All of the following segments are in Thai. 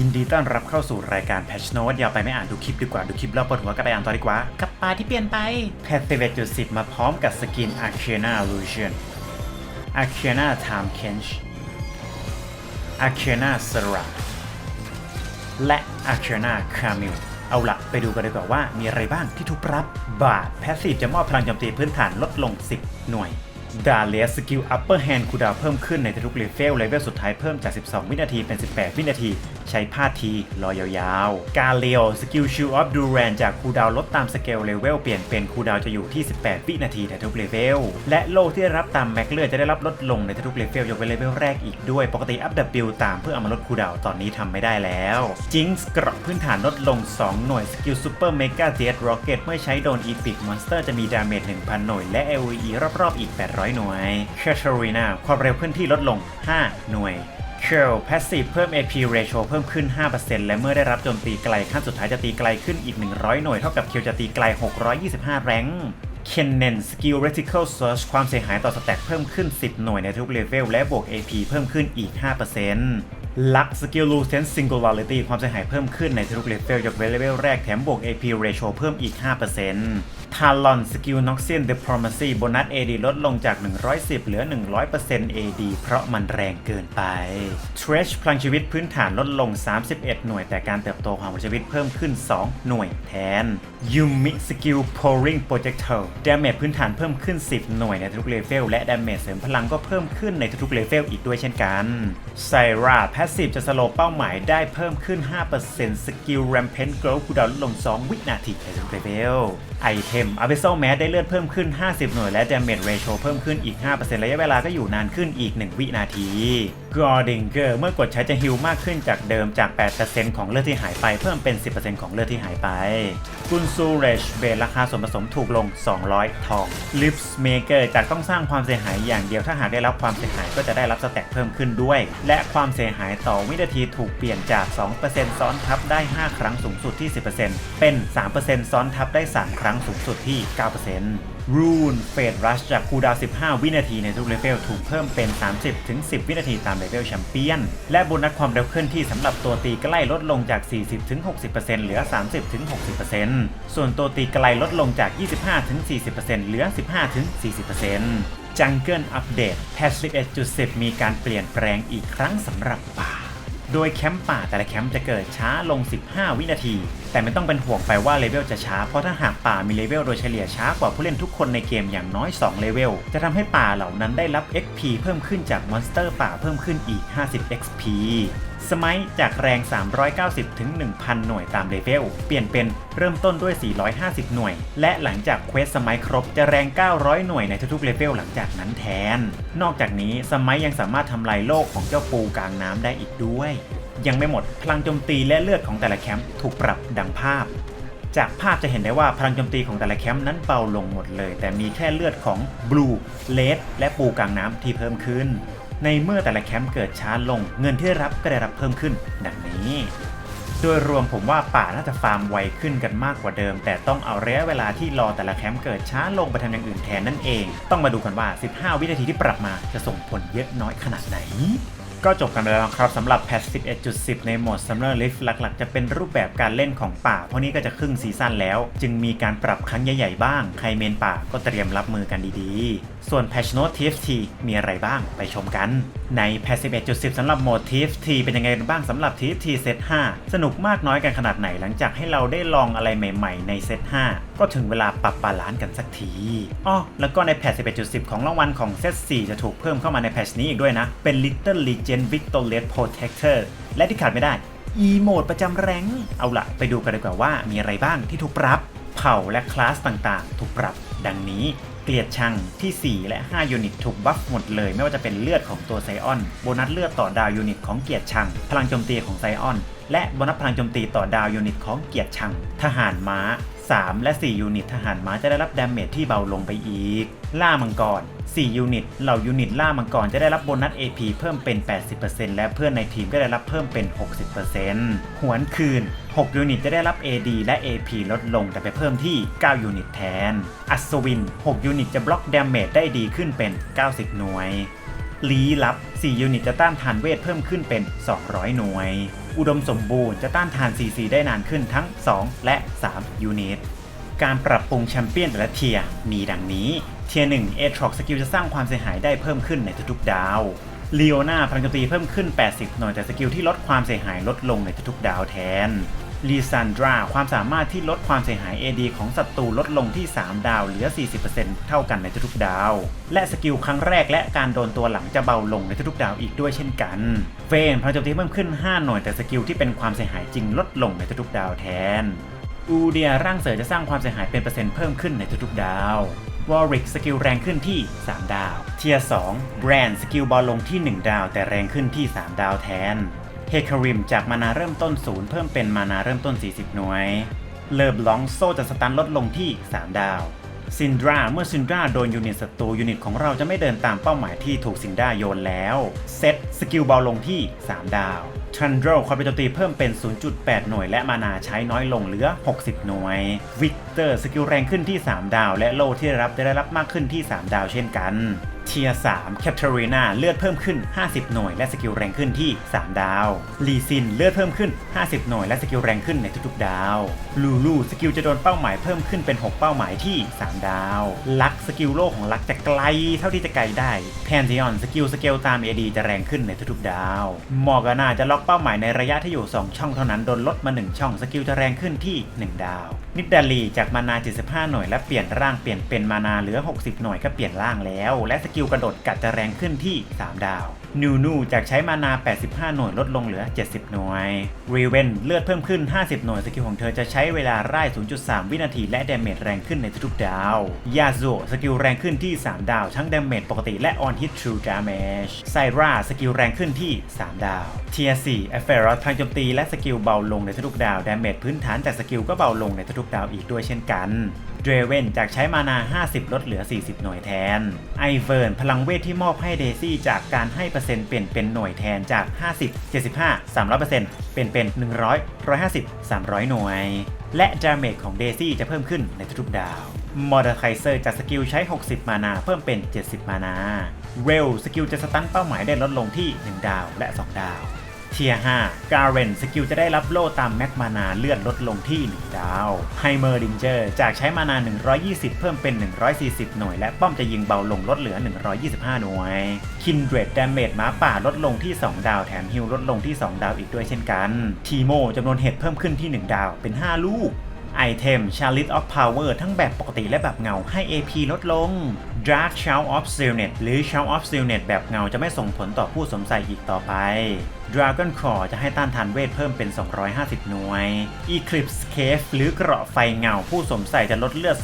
ยินดีต้อนรับเข้าสู่รายการ Patch Note ยาวไปไม่อ่านดูคลิปดีกว่า ดูคลิปแล้วปวดหัวก็ไปอ่านต่อดีกว่า กับปลาที่เปลี่ยนไปแพทเทเวจุดสิบมาพร้อมกับสกิน a r c a n a Illusion a r c a n a Time Kench a r c a n a s r a และ a r c a n a Camille เอาละไปดูกันดีกว่าว่ามีอะไรบ้างที่ถูกรับบาทแพสซีฟจะมอบพลังโจมตีพื้นฐานลดลง 10 หน่วยดาเลียสกิล upper hand คูดาวเพิ่มขึ้นในทุกเลเวลเลเวลสุดท้ายเพิ่มจาก 12 วินาทีเป็น 18 วินาที ใช้พาทีรอยยาวๆ กาเลียวสกิลชิลออฟดูแรนจากคูดาวลดตามสเกลเลเวลเปลี่ยนเป็นคูดาวจะอยู่ที่ 18 วินาทีในทุกเลเวล และโลที่ได้รับตามแม็กเลือดจะได้รับลดลงในทุกเลเวลยกเว้นเลเวลแรกอีกด้วย ปกติอัพดับบิลตามเพื่อเอามาลดคูดาวตอนนี้ทำไม่ได้แล้วจิงส์เกราะพื้นฐานลดลง 2 หน่วยสกิลซูเปอร์เมกาเจ t ร็อกเกตเมื่อใช้โดนอีพิกมอนสเตอร์จะมีดาเมจ1,000 หน่วย และ AOE รอบๆอีก 800 หน่วยแคทเธอรีนาความเร็วเคลื่อนที่ลดลง 5 หน่วย k e r l Passive เพิ่ม AP Ratio เพิ่มขึ้น 5%และเมื่อได้รับโจมตีไกลขั้นสุดท้ายจะตีไกลขึ้นอีก 100 หน่วย เท่ากับคิวจะตีไกล 625 แรงค์ Kennen Skill Reticle Search ความเสียหายต่อสแต็กเพิ่มขึ้น 10 หน่วยในทุกเลเวลและบวก AP เพิ่มขึ้นอีก5% Luck Skill Lucent Singularity ความเสียหายเพิ่มขึ้นในทุกเลเวลยกเว้นเลเวลแรกแถมบวก AP Ratio เพิ่มอีก 5% Talon Skill Noxian Diplomacy โบนัส AD ลดลงจาก 110 เหลือ 100% AD เพราะมันแรงเกินไป Stretch พลังชีวิตพื้นฐานลดลง 31 หน่วย แต่การเติบโตของพลังชีวิตเพิ่มขึ้น 2 หน่วยแทน Yumi Skill Pouring Projectile Damage พื้นฐานเพิ่มขึ้น 10 หน่วยในทุกเลเวลและ Damage เสริมพลังก็เพิ่มขึ้นในทุกเลเวลอีกด้วยเช่นกัน Syra Passive จะสโลว์เป้าหมายได้เพิ่มขึ้น5% Skill Rampant Growth คูลดาวลดลง 2 วินาทีในทุกเลเวลไอเทม Abyssal Mass ได้เลือดเพิ่มขึ้น 50 หน่วยและ Damage Ratio เพิ่มขึ้นอีก 5%ระยะเวลาก็อยู่นานขึ้นอีก 1 วินาที Gordinger เมื่อกดใช้จะฮิลมากขึ้นจากเดิมจาก 8%ของเลือดที่หายไปเพิ่มเป็น 10%ของเลือดที่หายไป กุนซูเรชเบราคาส่วนผสมถูกลง 200 ทอง Lips Maker จากต้องสร้างความเสียหายอย่างเดียวถ้าหากได้รับความเสียหายก็จะได้รับสแต็กเพิ่มขึ้นด้วย และความเสียหายต่อวินาทีถูกเปลี่ยนจาก 2%ซ้อนทับได้ 5 ครั้งสูงสุดที่ 10%เป็น 3%ซ้อนทับได้ 3 ครั้งสูงสุดที่ 9% Rune Fade Rush จากคูดาว 15 วินาทีในทุกเลเวลถูกเพิ่มเป็น 30-10 วินาทีตามเลเวลแชมเปี้ยน และโบนัสความเร็วเคลื่อนที่สำหรับตัวตีใกล้ลดลงจาก 40-60%เหลือ 30-60%ส่วนตัวตีไกลลดลงจาก 25-40%เหลือ 15-40% Jungle Update Patch 11.10 มีการเปลี่ยนแปลงอีกครั้งสำหรับป่า โดยแคมป์ป่าแต่ละแคมป์จะเกิดช้าลง 15 วินาที แต่ไม่ต้องเป็นห่วงไปว่าเลเวลจะช้า เพราะถ้าหากป่ามีเลเวลโดยเฉลี่ยช้ากว่าผู้เล่นทุกคนในเกมอย่างน้อย 2 เลเวล จะทำให้ป่าเหล่านั้นได้รับ XP เพิ่มขึ้นจากมอนสเตอร์ป่าเพิ่มขึ้นอีก 50 XP สมัยจากแรง 390 ถึง 1,000 หน่วยตามเลเวล เปลี่ยนเป็นเริ่มต้นด้วย 450 หน่วย และหลังจากเควสสมัยครบจะแรง 900 หน่วยในทุกๆเลเวลหลังจากนั้นแทน นอกจากนี้สมัยยังสามารถทำลายโลกของเจ้าปูกลางน้ำได้อีกด้วย ยังไม่หมดพลังโจมตีและเลือดของแต่ละแคมป์ถูกปรับดังภาพจากภาพจะเห็นได้ว่าพลังโจมตีของแต่ละแคมป์นั้นเบาลงหมดเลย แต่มีแค่เลือดของบลูเลดและปูกลางน้ำที่เพิ่มขึ้น ในเมื่อแต่ละแคมป์เกิดช้าลง เงินที่ได้รับก็ได้รับเพิ่มขึ้น ดังนี้ โดยรวมผมว่าป่าน่าจะฟาร์มไวขึ้นกันมากกว่าเดิม แต่ต้องเอาระยะเวลาที่รอแต่ละแคมป์เกิดช้าลงไปทำอย่างอื่นแทนนั่นเอง ต้องมาดูกันว่า 15 วินาทีที่ปรับมาจะส่งผลเยอะน้อยขนาดไหนก็จบกันไปแล้วครับสำหรับแพท 11.10 ในโหมด Summer Rift หลักๆ จะเป็นรูปแบบการเล่นของป่า เพราะนี้ก็จะครึ่งซีซั่นแล้ว จึงมีการปรับครั้งใหญ่ๆบ้าง ใครเมนป่าก็เตรียมรับมือกันดีๆ ส่วน Patch Note TFT มีอะไรบ้างไปชมกัน ใน Patch 11.10สำหรับโหมด TFT เป็นยังไงบ้างสำหรับ TFT เซต5สนุกมากน้อยกันขนาดไหนหลังจากให้เราได้ลองอะไรใหม่ๆในเซต5ก็ถึงเวลาปรับบาลานซ์กันสักทีอ้อแล้วก็ใน Patch 11.10 ของรางวัลของเซต4จะถูกเพิ่มเข้ามาในแพทชนี้อีกด้วยนะ เป็น Little Legend Victorious Protector และที่ขาดไม่ได้ E โหมดประจำแรงเอาละไปดูกันดีกว่าว่ามีอะไรบ้างที่ถูกปรับ เผ่าและคลาสต่างๆ ถูกปรับดังนี้ เกลียดชังที่ 4 และ 5 ยูนิตถูกบัฟหมดเลย ไม่ว่าจะเป็นเลือดของตัวไซออนโบนัสเลือดต่อดาวยูนิตของเกียร์ชัง พลังโจมตีของไซออน และโบนัสพลังโจมตีต่อดาวยูนิตของเกียร์ชัง ทหารม้า 3 และ 4 ยูนิตทหารม้าจะได้รับดาเมจที่เบาลงไปอีก ล่ามังกร 4 ยูนิต เหล่ายูนิตล่ามังกรจะได้รับโบนัส AP เพิ่มเป็น 80%และเพื่อนในทีมก็ได้รับเพิ่มเป็น 60%หวนคืน 6 ยูนิตจะได้รับ AD และ AP ลดลงแต่ไปเพิ่มที่ 9 ยูนิตแทน อัศวิน 6 ยูนิตจะบล็อกดาเมจได้ดีขึ้นเป็น 90 หน่วยลี้ลับ 4 ยูนิตจะต้านทานเวทเพิ่มขึ้นเป็น 200 หน่วย อุดมสมบูรณ์จะต้านทาน CC ได้นานขึ้นทั้ง 2 และ 3 ยูนิต การปรับปรุงแชมเปี้ยนแต่ละเทียร์มีดังนี้เทียร์1 a t r o x สกิลจะสร้างความเสียหายได้เพิ่มขึ้นในทุกๆดาวเลโอนาพลังโจมตีเพิ่มขึ้น 80 หน่วยแต่สกิลที่ลดความเสียหายลดลงในทุกๆดาวแทน ลีซันดราความสามารถที่ลดความเสียหาย AD ของศัตรูลดลงที่ 3 ดาวเหลือ 40%เท่ากันในทุกๆดาว และสกิลครั้งแรกและการโดนตัวหลังจะเบาลงในทุกๆดาวอีกด้วยเช่นกันเฟนพลังโจมตีเพิ่มขึ้น 5 หน่วยแต่สกิลที่เป็นความเสียหายจริงลดลงในทุกๆดาวแทนอูเดียร่างเสริมจะสร้างความเสียหายเป็นเปอร์เซ็นต์เพิ่มขึ้นในทุกๆดาววอริกสกิลแรงขึ้นที่ 3 ดาว เทียร์2แบรนด์สกิลบอลลงที่ 1 ดาว แต่แรงขึ้นที่ 3 ดาวแทน เฮคาริมจากมานาเริ่มต้นศูนย์เพิ่มเป็นมานาเริ่มต้น 40 หน่วย เลอบลองโซจะสตันลดลงที่ 3 ดาว ซินดราเมื่อซินดราโดนยูนิตศัตรูยูนิตของเราจะไม่เดินตามเป้าหมายที่ถูกซินดราโยนแล้ว เซตสกิลเบาลงที่ 3 ดาวทันโดความเป็นโจมตีเพิ่มเป็น 0.8 หน่วย และมานาใช้น้อยลงเหลือ 60 หน่วย วิกเตอร์สกิลแรงขึ้นที่ 3 ดาว และโลที่ได้รับจะได้รับมากขึ้นที่ 3 ดาวเช่นกัน เทียร์3แคปเทอรีนาเลือดเพิ่มขึ้น 50 หน่วยและสกิลแรงขึ้นที่ 3 ดาวลีซินเลือดเพิ่มขึ้น 50 หน่วยและสกิลแรงขึ้นในทุกๆ ดาวลูลูสกิลจะโดนเป้าหมายเพิ่มขึ้นเป็น 6 เป้าหมายที่ 3 ดาว ลักสกิลโลกของลักจะไกลเท่าที่จะไกลได้แพนซิออนสกิลสเกลตาม AD จะแรงขึ้นในทุกๆ ดาวมอร์กานาจะล็อกเป้าหมายในระยะที่อยู่ 2 ช่องเท่านั้นโดนลดมา 1 ช่องสกิลจะแรงขึ้นที่ 1 ดาว นิดดาลีจากมานา 75 หน่วยและเปลี่ยนร่างเปลี่ยนเป็นมานาเหลือ 60 หน่วยก็เปลี่ยนร่างแล้ว และสกิลกระโดดกัดจะแรงขึ้นที่ 3 ดาว นูนูจากใช้มานา 85 หน่วยลดลงเหลือ 70 หน่วยรีเวนเลือดเพิ่มขึ้น 50 หน่วยสกิลของเธอจะใช้เวลาไล่0.3 วินาทีและเดเมจแรงขึ้นในทุกดาวยาโซสกิลแรงขึ้นที่ 3 ดาว ทั้งเดเมจปกติและ on hit true damage ไซราสกิลแรงขึ้นที่ 3 ดาวเทีย4 a f e r o s พลังโจมตีและสกิลเบาลงในทุกดาวเดเมจพื้นฐานจากสกิลก็เบาลงในทุกดาวอีกด้วยเช่นกัน เดรเวนจากใช้มานา 50 ลดเหลือ 40 หน่วยแทน ไอเวิร์นพลังเวทที่มอบให้เดซี่จากการให้เปอร์เซ็นต์เปลี่ยนเป็นหน่วยแทนจาก 50 75 300%เป็นเป็น 100 150 300 หน่วย และดาเมจของเดซี่จะเพิ่มขึ้นในทุกดาวมอร์ดไคเซอร์จากสกิลใช้ 60 มานา เพิ่มเป็น 70 มานาเรลสกิลจะสตันเป้าหมายได้ลดลงที่ 1 ดาวและ 2 ดาว เทีย5การเรนสกิลจะได้รับโล่ตามแม็กมานาเลื่อนลดลงที่ 1 ดาวไฮเมอร์ดิงเจอร์จากใช้มานา 120 เพิ่มเป็น 140 หน่วย และป้อมจะยิงเบาลงลดเหลือ 125 หน่วยคินเดรดดาเมจม้าป่าลดลงที่ 2 ดาวแถมฮิลลดลงที่ 2 ดาวอีกด้วยเช่นกันทีโมจำนวนเห็ดเพิ่มขึ้นที่ 1 ดาวเป็น 5 ลูกไอเทม Chalice of Power ทั้งแบบปกติและแบบเงาให้ AP ลดลง Dark Shout of Sealnet หรือ Shout of Sealnet แบบเงาจะไม่ส่งผลต่อผู้สวมใส่อีกต่อไป Dragon Core จะให้ต้านทานเวทเพิ่มเป็น 250 หน่วย Eclipse Cave หรือเกราะไฟเงาผู้สวมใส่จะลดเลือด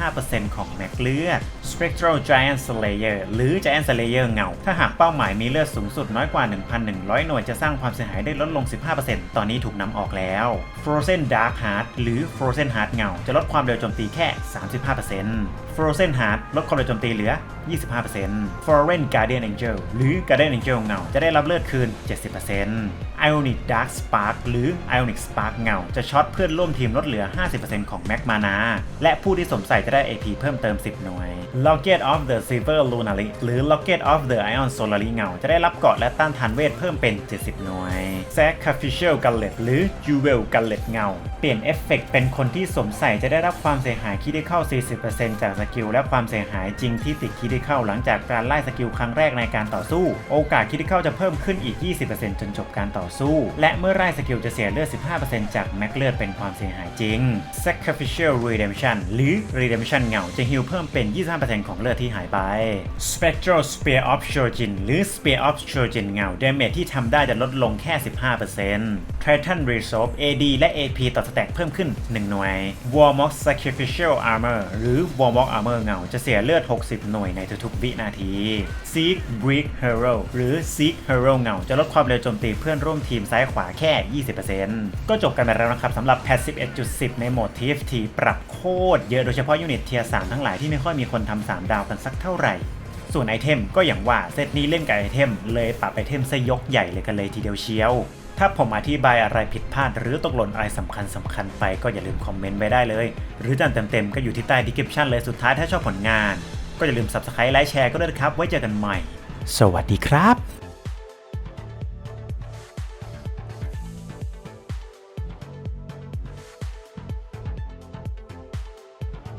2.5%ของแม็กเลือด Spectral Giant Slayer หรือ Giant Slayer เงา ถ้าหากเป้าหมายมีเลือดสูงสุดน้อยกว่า 1,100 หน่วยจะสร้างความเสียหายได้ลดลง 15%ตอนนี้ถูกนำออกแล้ว Frozen Dark Heart หรือ Frozen Heart เงา จะลดความเร็วโจมตีแค่ 35% Frozen Heart ลดความเร็วโจมตีเหลือ 25% Foreign Guardian Angel หรือ Guardian Angel เงา จะได้รับเลือดคืน 70% Ionic Dark Spark หรือ Ionic Spark เงา จะช็อตเพื่อนร่วมทีมลดเหลือ 50%ของแม็กมานา และผู้ที่สวมใส่จะได้ AP เพิ่มเติม 10 หน่วย Locket of the Silver Lunary หรือ Locket of the Ion Solary เงา จะได้รับเกาะและต้านทานเวทเพิ่มเป็น 70 หน่วย Sacrificial Gullet หรือ Jewel Gullet เงา ลี่ยนเอฟเฟกต์เป็นคนที่สวมใส่จะได้รับความเสียหายคิดได้เข้า 40%จากสกิลและความเสียหายจริงที่ติดคิดได้เข้าหลังจากการไล่สกิลครั้งแรกในการต่อสู้ โอกาสคิดได้เข้าจะเพิ่มขึ้นอีก 20%จนจบการต่อสู้ และเมื่อไล่สกิลจะเสียเลือด 15%จากแม็กเลือดเป็นความเสียหายจริง Sacrificial Redemption หรือ Redemption เงาจะฮิลเพิ่มเป็น 25%ของเลือดที่หายไป Spectral Spear of Shojin หรือ Spear of Shojin เงาเดาเมจที่ทำได้จะลดลงแค่ 15% Titan Resolve AD และ AP ต่อสแต็กเพิ่มขึ้น 1 หน่วย Warmock Sacrificial Armor หรือ Warmock Armor เงา จะเสียเลือด 60 หน่วยในทุกๆวินาที Seek Brick Hero หรือ Seek Hero เงา จะลดความเร็วโจมตีเพื่อนร่วมทีมซ้ายขวาแค่ 20%ก็จบกันไปแล้วนะครับสำหรับแพท11.10 ในโหมด TFT ปรับโคตรเยอะโดยเฉพาะยูนิตเทียร์3ทั้งหลายที่ไม่ค่อยมีคนทำ3ดาวกันสักเท่าไหร่ส่วนไอเทมก็อย่างว่าเซตนี้เล่นกับไอเทมเลยปรับไอเทมซะยกใหญ่เลยกันเลยทีเดียวเชียว ถ้าผมอธิบายอะไรผิดพลาด หรือตกหล่นอะไรสำคัญสำคัญไปก็อย่าลืมคอมเมนต์ไว้ได้เลย หรือจานเต็มๆก็อยู่ที่ใต้ดีคริปชันเลยสุดท้ายถ้าชอบผลงาน ก็อย่าลืม subscribe ไลค์แชร์ก็ด้วยครับ ไว้เจอกันใหม่ สวัสดีครับ